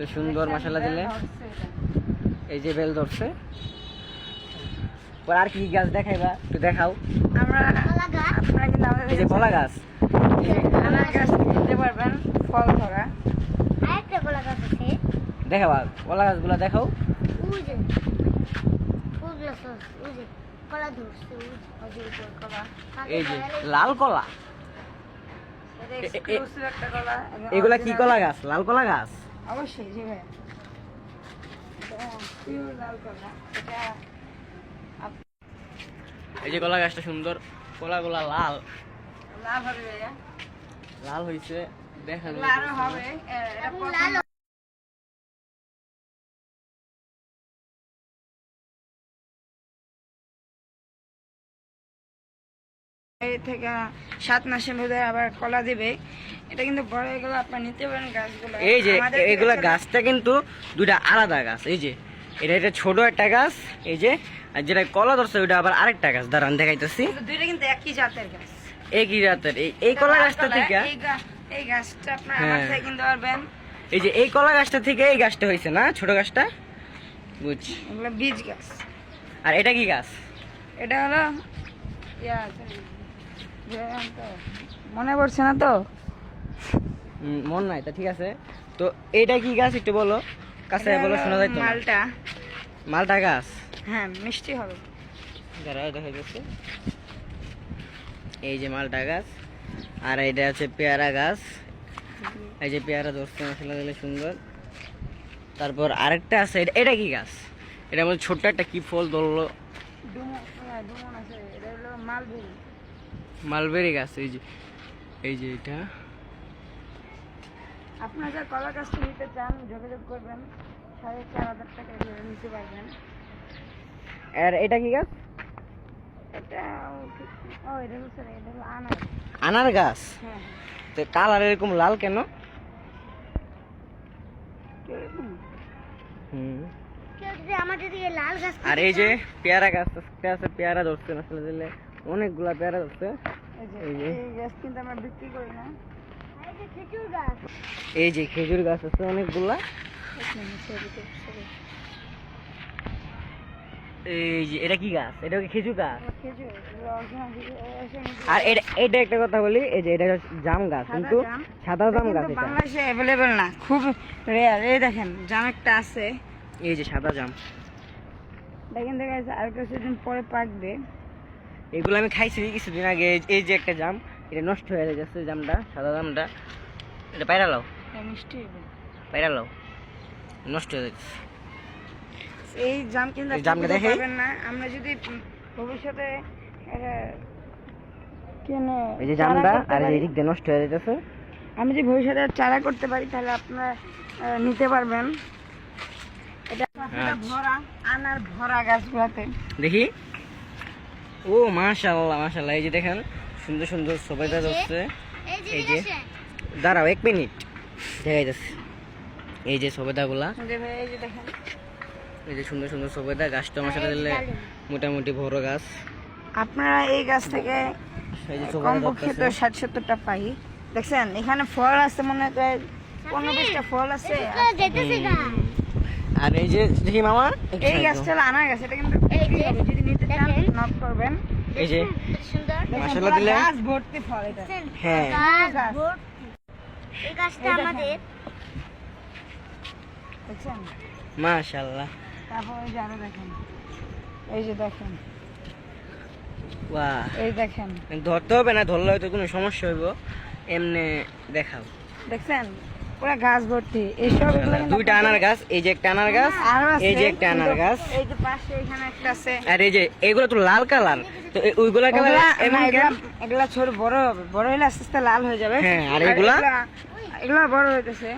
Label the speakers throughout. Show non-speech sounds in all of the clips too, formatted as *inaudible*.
Speaker 1: এই সুন্দর মশলা দিলে। এই যে বেল ধরছে। আর কি গাছ দেখাইবা? একটু দেখাও।
Speaker 2: আমরা আপনারা কিন্তু আমাদের
Speaker 1: এই যে কলা গাছ।
Speaker 2: আনার গাছ থেকে পারবেন ফল ধরা।
Speaker 3: আরেকটা কলা গাছ আছে।
Speaker 1: দেখাবা কলা গাছগুলো দেখাও। এই যে লাল কলা। এগুলা কি কলা গাছ? লাল কলা গাছ?
Speaker 2: অবশ্যই জি
Speaker 1: এই যে কলা গাছটা সুন্দর কলাগুলা লাল।
Speaker 2: লাল হবে
Speaker 1: লাল হয়েছে দেখা
Speaker 2: এগুলো থেকে সাত মাসের মধ্যে আবার কলা দিবে। এটা কিন্তু বড় হয়ে গেলে আপনার নিতে পারেন গাছগুলো।
Speaker 1: এই যে এগুলা গাছটা কিন্তু দুটা আলাদা গাছ এই যে। এটা এটা ছোট একটা গাছ এই যে। আর যেটা কলা ধরছে ওইটা আবার আরেকটা গাছ। দাঁড়ান দেখাইতেছি।
Speaker 2: দুইটা কিন্তু একই জাতের গাছ।
Speaker 1: একই জাতের। এই কলা গাছটা থেকে
Speaker 2: এই গাছটা আপনার আমার
Speaker 1: হ্যাঁ।
Speaker 2: থেকে কিনতে পারবেন।
Speaker 1: এই যে এই কলা গাছটা থেকে এই গাছটা হয়েছে না ছোট গাছটা? বুঝছি।
Speaker 2: এগুলো বীজ গাছ।
Speaker 1: আর এটা কি গাছ?
Speaker 2: এটা হলো ইয়া, মনে পড়ছে না তো?
Speaker 1: মন নাই তা ঠিক আছে। তো এটা কি গাছ একটু বলো? কাছে বলো শোনা না।
Speaker 2: মালটা।
Speaker 1: মালটা গাছ?
Speaker 2: হ্যাঁ মিষ্টি হবে।
Speaker 1: দাঁড়াও দেখা যাচ্ছে। এই যে মালটা গাছ আর এটা আছে পেয়ারা গাছ। এই যে পেয়ারা ধরছে মশলা দিলে সুন্দর। তারপর আরেকটা আছে এটা- এটা কি গাছ? এটা মধ্যে ছোট্ট একটা কি ফল ধরলো?
Speaker 2: ডুমো হ্যাঁ, ডুমন আছে এটা হলো মালবেরি
Speaker 1: গাছ এই যে এই যে এটা।
Speaker 2: আপনারা যারা কলা গাছটা নিতে চান যোগাযোগ করবেন। সাড়ে চার হাজার টাকা নিতে পারবেন।
Speaker 1: আর এটা কি গাছ?
Speaker 2: এটা ও এটা আনার।
Speaker 1: আনার গাছ?
Speaker 2: হ্যাঁ।
Speaker 1: তো কালার এরকম লাল কেন? হুম। আর এই যে পেয়ারা গাছ আছে পেয়ারা ধরছে মশলা দিলে। অনেকগুলা পেয়ারা ধরছে
Speaker 2: এই যে
Speaker 3: খেজুর গাছ।
Speaker 1: আছে অনেকগুলা। এই যে এটা কি গাছ? এটা কি খেজুর গাছ?
Speaker 2: খেজুর এগুলো original খেজুর, এ- এসে নিতে
Speaker 1: আর এটা এটা একটা কথা বলি এই যে এটা জাম গাছ কিন্তু সাদা জাম গাছ এটা।
Speaker 2: বাংলাদেশে না খুব রেয়ার এই দেখেন জাম একটা আছে।
Speaker 1: এই যে সাদা জাম।
Speaker 2: দেখেন দেখা যাচ্ছে আর কিছুদিন পরে পাকবে।
Speaker 1: এগুলো আমি খাইছি কিছুদিন আগে। এই- যে একটা জাম এটা নষ্ট হয়ে যাচ্ছে জামটা সাদা জামটা। এটা পায়রা লাও।
Speaker 2: মিষ্টি।
Speaker 1: পায়রা লাও। নষ্ট হয়ে যাচ্ছে
Speaker 2: এই জাম কিন্তু
Speaker 1: জামটা দেখি?
Speaker 2: না। আমরা যদি ভবিষ্যতে কিনে
Speaker 1: এই যে
Speaker 2: চারা
Speaker 1: জামটা
Speaker 2: করতে
Speaker 1: আর এই
Speaker 2: পারি,
Speaker 1: দিক দিয়ে নষ্ট হয়ে যাচ্ছে
Speaker 2: আমি যদি ভবিষ্যতে চারা করতে পারি তাহলে আপনারা নিতে পারবেন। এটা
Speaker 1: আচ্ছা।
Speaker 2: ভরা আনার ভরা গাছগুলাতে।
Speaker 1: দেখি। ও মাশাআল্লাহ মাশাআল্লাহ। এই যে দেখেন সুন্দর সুন্দর সবাইটা ধরছে
Speaker 3: এই যে
Speaker 1: এই
Speaker 3: এই
Speaker 1: যে। দাঁড়াও এক মিনিট। দেখাই যাচ্ছে। এই যে সবেদাগুলা।
Speaker 2: এই যে দেখেন।
Speaker 1: এই যে সুন্দর সুন্দর সবেদা গাছটা মশলা দিলে মোটামুটি বড় গাছ।
Speaker 2: আপনারা এই গাছ থেকে
Speaker 1: এই যে
Speaker 2: কম
Speaker 1: সবেদা
Speaker 2: পক্ষে তো ষাট সত্তরটা পাই। দেখছেন এখানে ফল আছে মনে হয় পনেরো বিশটা ফল আছে।
Speaker 1: আর এই যে দেখি মামা।
Speaker 2: এই গাছটা আনার গাছ এটা কিন্তু
Speaker 3: এই যে,
Speaker 2: যদি নিতে চান নক করবেন।
Speaker 1: এই যে।
Speaker 3: সুন্দর।
Speaker 1: মাশাআল্লাহ দিলে-
Speaker 2: গাছ ভর্তি ফল এটা।
Speaker 1: হ্যাঁ।
Speaker 3: গাছ
Speaker 2: গাছ।
Speaker 3: ভর্তি। এই গাছটা আমাদের।
Speaker 2: দেখছেন?
Speaker 1: মাশাআল্লাহ।
Speaker 2: তারপর এই যে আরও দেখেন। এই যে দেখেন।
Speaker 1: বাহ।
Speaker 2: এই দেখেন।
Speaker 1: ধরতে হবে না ধরলে হয়তো কোনো সমস্যা হইব। এমনি দেখাও।
Speaker 2: দেখছেন? পুরা গাছ ভর্তি। এইসব
Speaker 1: দুইটা আনার গাছ এই যে একটা আনার গাছ
Speaker 2: আরও
Speaker 1: এই যে একটা আনার গাছ।
Speaker 2: এই যে পাশে এখানে একটা আছে।
Speaker 1: আর এই যে এগুলো তো লাল কালার। তো ওইগুলা কালার এমন
Speaker 2: এগুলা- ছোট বড় হবে বড় হলে আস্তে আস্তে লাল হয়ে যাবে।
Speaker 1: হ্যাঁ, আর এগুলা?
Speaker 2: এগুলা- বড় হইতেছে।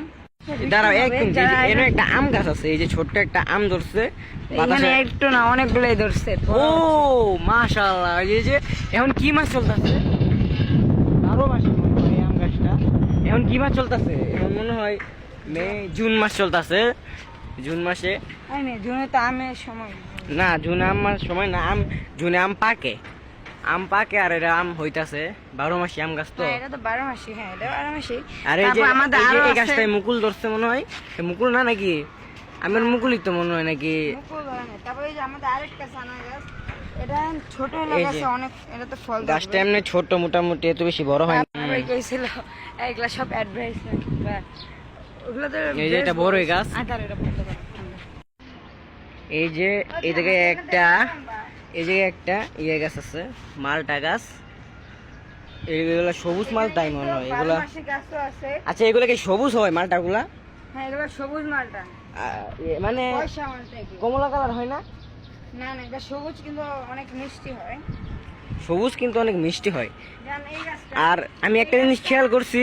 Speaker 1: দাঁড়াও এক
Speaker 2: হবে,
Speaker 1: মিনিট এই
Speaker 2: যারা
Speaker 1: যে এখানে একটা আম গাছ আছে এই যে ছোট্ট একটা আম ধরছে
Speaker 2: এখানে একটু না অনেকগুলোই ধরছে
Speaker 1: ও মাশাআল্লাহ এই যে এখন কি মাছ চলতেছে? মাসে এখন কি মাস চলতেছে? এখন মনে হয় মে জুন মাস চলতেছে। জুন মাসে
Speaker 2: জুনে তো আমের সময়।
Speaker 1: না জুন আম মাস সময় না আম জুনে আম পাকে। আম পাকে আর এটা আম হইতাছে। বারো মাসি আম গাছ তো।
Speaker 2: হ্যাঁ এটা তো বারো মাসি হ্যাঁ এটা বারো মাসি।
Speaker 1: আর এই যে
Speaker 2: আমাদের
Speaker 1: এই গাছটায় মুকুল ধরছে মনে হয়। মুকুল না নাকি? আমের মুকুলই তো মনে হয় নাকি?
Speaker 2: মুকুল ধরে না। তারপর এই যে আমাদের আরেকটা সানা গাছ এটা ছোট
Speaker 1: এই
Speaker 2: অনেক এটা তো ফল
Speaker 1: গাছটা এমনি ছোট মোটামুটি এত বেশি বড় হয় না।
Speaker 2: এগুলা সব অ্যাডভাইসমেন্ট ওগুলো তো
Speaker 1: এই যে এটা বড়ই গাছ।
Speaker 2: আধার এটা বলতে পারো
Speaker 1: এই যে একটা এই একটা ইয়ে গাছ আছে মালটা গাছ। এইগুলা সবুজ মালটাই মনে হয় এগুলা আচ্ছা এগুলা কি সবুজ হয় মালটা গুলা
Speaker 2: হ্যাঁ এগুলো সবুজ মালটা।
Speaker 1: মানে
Speaker 2: এগুলো।
Speaker 1: কমলা কালার হয় না?
Speaker 2: না না এটা সবুজ কিন্তু অনেক মিষ্টি হয়।
Speaker 1: সবুজ কিন্তু অনেক মিষ্টি হয়। আর আমি একটা জিনিস খেয়াল করছি।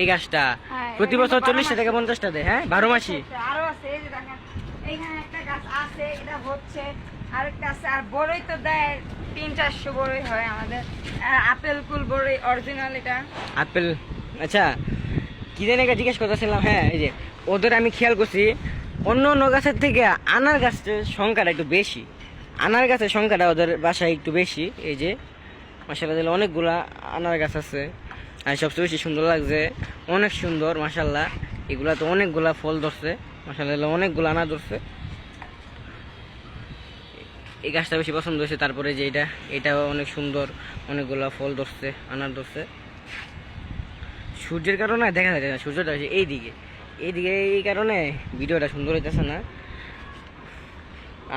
Speaker 1: এই গাছটা
Speaker 2: হ্যাঁ,
Speaker 1: প্রতি বছর চল্লিশটা থেকে পঞ্চাশটা দেয় হ্যাঁ? বারো মাসি।
Speaker 2: আরও আছে এই যে দেখেন এইখানে একটা গাছ আছে এটা হচ্ছে আরেকটা আছে আর বড়ই তো দেয় তিন চারশো বড়ই হয় আমাদের। আর আপেল কুল বড়ই অরিজিনাল এটা।
Speaker 1: আপেল আচ্ছা কি জানি জিজ্ঞেস করতেছিলাম হ্যাঁ এই যে ওদের আমি খেয়াল করছি অন্য অন্য গাছের থেকে আনার গাছের সংখ্যাটা একটু বেশি। আনার গাছের সংখ্যাটা ওদের বাসায় একটু বেশি। এই যে মাসাল্লাহ দিলে অনেকগুলা আনার গাছ আছে। আর সবচেয়ে বেশি সুন্দর লাগছে, অনেক সুন্দর মাসাল্লাহ এগুলা তো অনেকগুলা ফল ধরছে মাসাল্লাহ অনেকগুলো আনার ধরছে। এই গাছটা বেশি পছন্দ হয়েছে, তারপরে যে এটা, এটাও অনেক সুন্দর, অনেকগুলা ফল ধরছে, আনার ধরছে। সূর্যের কারণে দেখা যায় না, সূর্যটা হচ্ছে এইদিকে। এইদিকে এই কারণে ভিডিওটা সুন্দর হইতেছে না।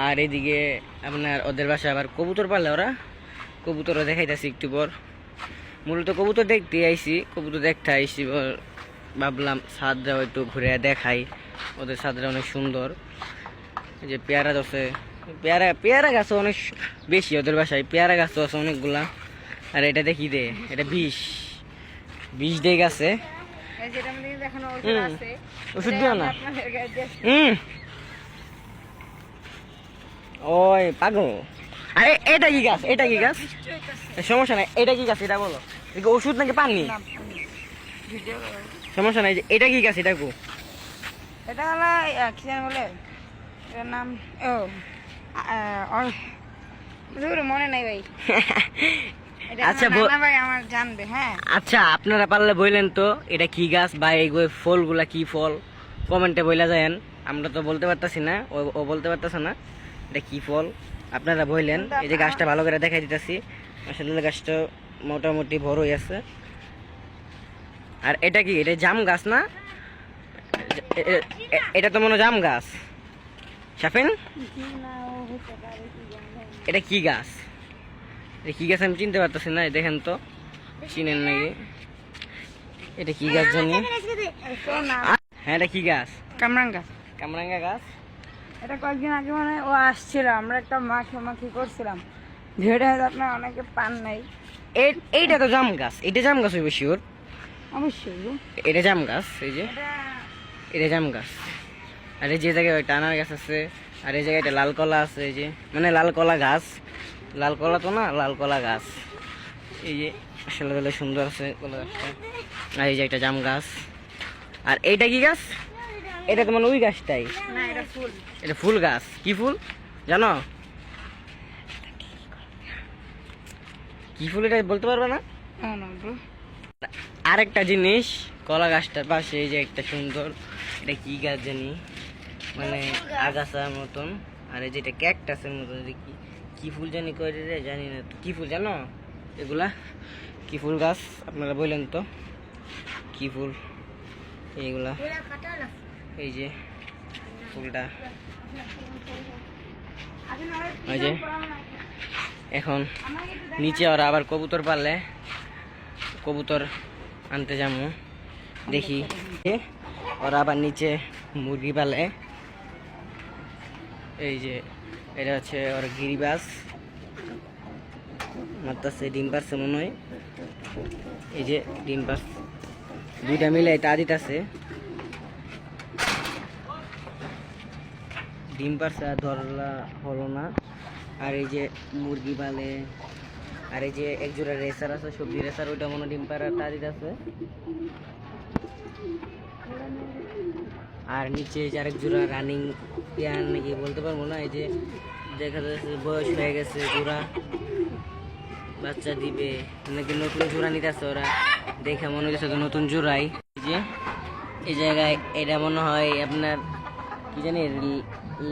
Speaker 1: আর এইদিকে আপনার ওদের বাসায় আবার কবুতর পালে ওরা। কবুতরও দেখাইতেছি একটু পর। মূলত কবুতর দেখতে আইছি, কবুতর দেখতে আইসি ভাবলাম ছাদটাও একটু ঘুরে দেখাই। ওদের ছাদটা অনেক সুন্দর। যে পেয়ারা আছে পেয়ারা পেয়ারা গাছও অনেক বেশি ওদের বাসায়। পেয়ারা গাছও আছে অনেকগুলা। আর এটা দেখি দে, এটা বিষ। বিষ দিয়ে গেছে।
Speaker 2: যেটা আমাদের কিন্তু ওষুধ আছে।
Speaker 1: ওষুধ
Speaker 2: এটা
Speaker 1: দিও না।
Speaker 2: আপনাদের কাছে দিয়ে-
Speaker 1: হুম। ওই পাগল। আরে এটা কি গাছ? এটা কি গাছ? সমস্যা নাই এটা কি গাছ? এটা বলো। ওষুধ নাকি পানি?
Speaker 2: না, ভিডিও করো।
Speaker 1: সমস্যা নাই যে এটা কি গাছ? এটা কো।
Speaker 2: এটা হলো কি জানি বলে? এটার নাম ও মনে নাই ভাই। *laughs*
Speaker 1: আচ্ছা
Speaker 2: আমার জানবে হ্যাঁ।
Speaker 1: আচ্ছা আপনারা পারলে বললেন তো এটা কি গাছ বা এই গো- ফলগুলা কি ফল? কমেন্টে বইলা যায়েন। আমরা তো বলতে পারতাছি না ও ও বলতে পারতাছে না এটা কি ফল। আপনারা বললেন এই যে গাছটা ভালো করে দেখাই দিতেছি। আসলে গাছটা মোটামুটি বড়ই আছে। আর এটা কি এটা জাম গাছ না? এটা তো মনে হয় জাম গাছ। সাফিন এটা কি গাছ? কি গাছ আমি চিনতে পারতেছি না দেখেন তো। চিনেন নাকি? এটা কি গাছ জানি? হ্যাঁ এটা কি গাছ?
Speaker 2: কামরাঙ্গা।
Speaker 1: কামরাঙ্গা গাছ?
Speaker 2: এটা কয়েকদিন আগে মানে ও আসছিল আমরা একটা মাখি মাখি করছিলাম। হয়তো আপনার অনেকে পান নাই।
Speaker 1: এই- এইটা তো জাম গাছ। এটা জাম গাছ হইবে শিওর
Speaker 2: অবশ্যই।
Speaker 1: এটা জাম গাছ এই যে।
Speaker 2: এটা
Speaker 1: এটা জাম গাছ। আর এই যে জায়গায় ওইটা আনার গাছ আছে আর এই জায়গায় একটা লাল কলা আছে এই যে। মানে লাল কলা গাছ। লাল কলা তো না লাল কলা গাছ। এই যে আসলে বেলে সুন্দর আছে কলা গাছটা। আর এই যে একটা জাম গাছ। আর এইটা কি গাছ? এটা তো মানে ওই গাছটাই?
Speaker 2: না এটা ফুল।
Speaker 1: এটা ফুল গাছ। কি ফুল? জানো? কি ফুল এটা বলতে পারবে না? আরেকটা জিনিস কলা গাছটার পাশে এই যে একটা সুন্দর এটা কি গাছ জানি? মানে আগাছার মতন। আর এই যেটা ক্যাকটাসের মতন এটা কি? কি ফুল জানি করে রে, জানি না। কি ফুল জানো? এগুলা কি ফুল গাছ? আপনারা বললেন তো। কি ফুল? এইগুলা। এই যে ফুলটা। ওই যে এখন নিচে ওরা আবার কবুতর পারলে কবুতর আনতে যাব দেখি। ওরা আবার নিচে মুরগি পালে। এই যে, এটা হচ্ছে ওর গিরিবাস। মারতাছে ডিম পারছে মনে হয়। এই যে ডিম পাস দুইটা মিলে এটা তা দিতেছে। ডিম পারছে আর ধরলা হলো না। আর এই যে মুরগি পালে, আর এই যে এক জোড়া রেসার আছে, সবজি রেসার, ওইটা মনে ডিম পাড়ার তা দিতেছে। আর নিচে যে আরেক জোড়া রানিং পেয়ার নাকি বলতে পারব না, এই যে দেখা যাচ্ছে বয়স হয়ে গেছে জোড়া। বাচ্চা দিবে। নাকি নতুন জোড়া নিতেছে ওরা? দেখে মনে হচ্ছে নতুন জোড়াই। যে, এই জায়গায় এটা মনে হয় আপনার কি জানি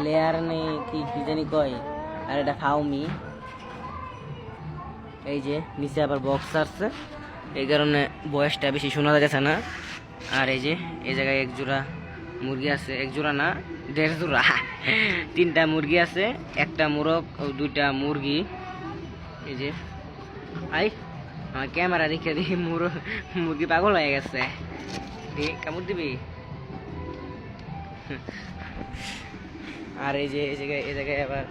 Speaker 1: লেয়ার নেই কি কি জানি কয়। আর এটা ফাউমি এই যে, নিচে আবার বক্স আসছে। এই কারণে বয়সটা বেশি শোনা যাচ্ছে না। আর এই যে, এই জায়গায় এক জোড়া মুরগি আছে, এক জোড়া না, দেড় জোড়া। তিনটা মুরগি আছে, একটা মুরগ দুইটা মুরগি। এই যে, আই, আমার ক্যামেরা দেখে দেখি মুরগ, মুরগি পাগল হয়ে গেছে। কামড় দিবি? আর এই যে, এই জায়গায় এই জায়গায় আবার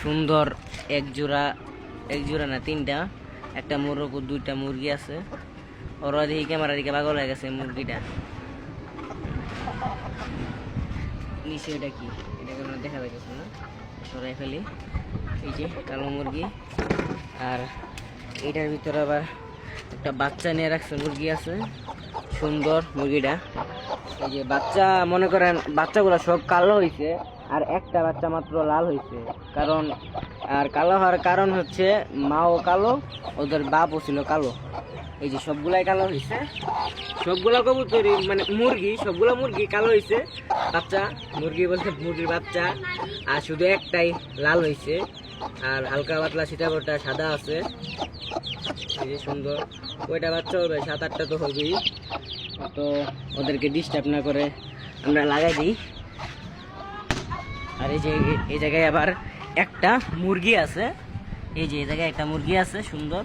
Speaker 1: সুন্দর এক জোড়া এক জোড়া না, তিনটা, একটা মোরগ ও দুইটা মুরগি আছে। ওরা দেখি ক্যামেরা দিকে পাগল হয়ে গেছে মুরগিটা। নিচে এটা কি? এটা কেন দেখা যাচ্ছে না? সরাই ফেলি। এই যে কালো মুরগি। আর এটার ভিতরে আবার একটা বাচ্চা নিয়ে রাখছে, মুরগি আছে। সুন্দর মুরগিটা। এই যে বাচ্চা, মনে করেন বাচ্চাগুলো সব কালো হয়েছে আর একটা বাচ্চা মাত্র লাল হয়েছে কারণ আর কালো হওয়ার কারণ হচ্ছে মাও কালো, ওদের বাপও ছিল কালো। এই যে সবগুলাই কালো হয়েছে সবগুলা কবুতরি মানে মুরগি, সবগুলা মুরগি কালো হয়েছে বাচ্চা, মুরগি বলতে মুরগির বাচ্চা। আর শুধু একটাই লাল হয়েছে আর হালকা পাতলা সীতাবরটা সাদা আছে। এই যে সুন্দর। ওইটা বাচ্চা হবে? সাত, আটটা তো হবেই। তো ওদেরকে ডিস্টার্ব না করে আমরা লাগাই দিই। আর এই যে, এই জায়গায় আবার একটা মুরগি আছে। এই যে, এই জায়গায় একটা মুরগি আছে, সুন্দর।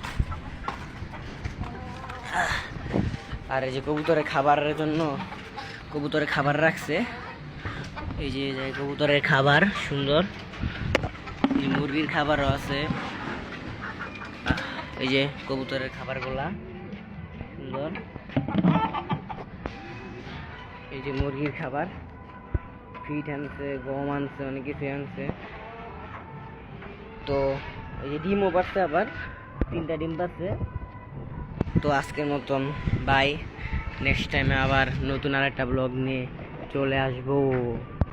Speaker 1: আর এই যে কবুতরের খাবারের জন্য কবুতরের খাবার রাখছে। এই যে কবুতরের খাবার, সুন্দর। মুরগির খাবারও আছে। এই যে কবুতরের খাবারগুলা, সুন্দর। এই যে মুরগির খাবার। ফিট আনছে, গম আনছে, অনেক কিছু আনছে। তো এই যে ডিমও পাচ্ছে আবার, তিনটা ডিম পাচ্ছে তো আজকের মতন বাই নেক্সট টাইমে আবার নতুন আরেকটা ব্লগ নিয়ে চলে আসব।